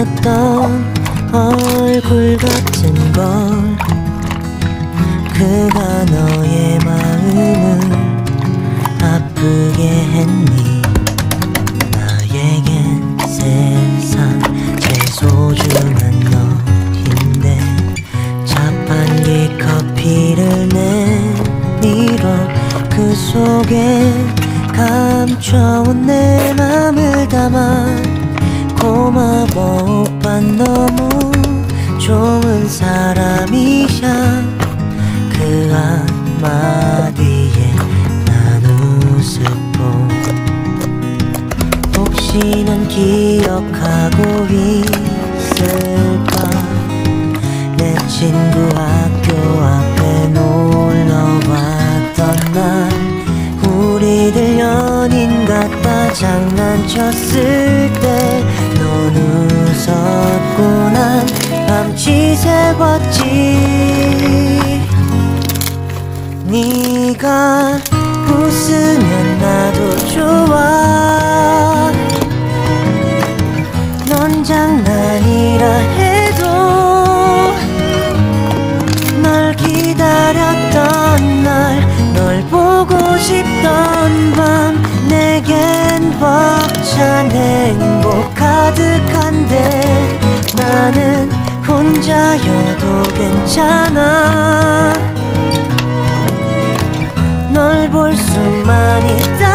넌 얼굴 같은 걸 그가 너의 마음을 아프게 했니? 나에겐 세상 제일 소중한 너인데 자판기 커피를 내밀어 그 속에 감춰온 내 맘을 담아 고마워 오빠 너무 좋은 사람이야 그 한마디에 난 웃었고 혹시 넌 기억하고 있을까? 내 친구 학교 앞에 놀러 왔던 날. 우리들 연인 같다 장난쳤을 때 봤지. 네가 웃으면 나도 좋아. 넌 장난이라 해도 널 기다렸던 혼자여도 괜찮아. 널 볼 수만 있다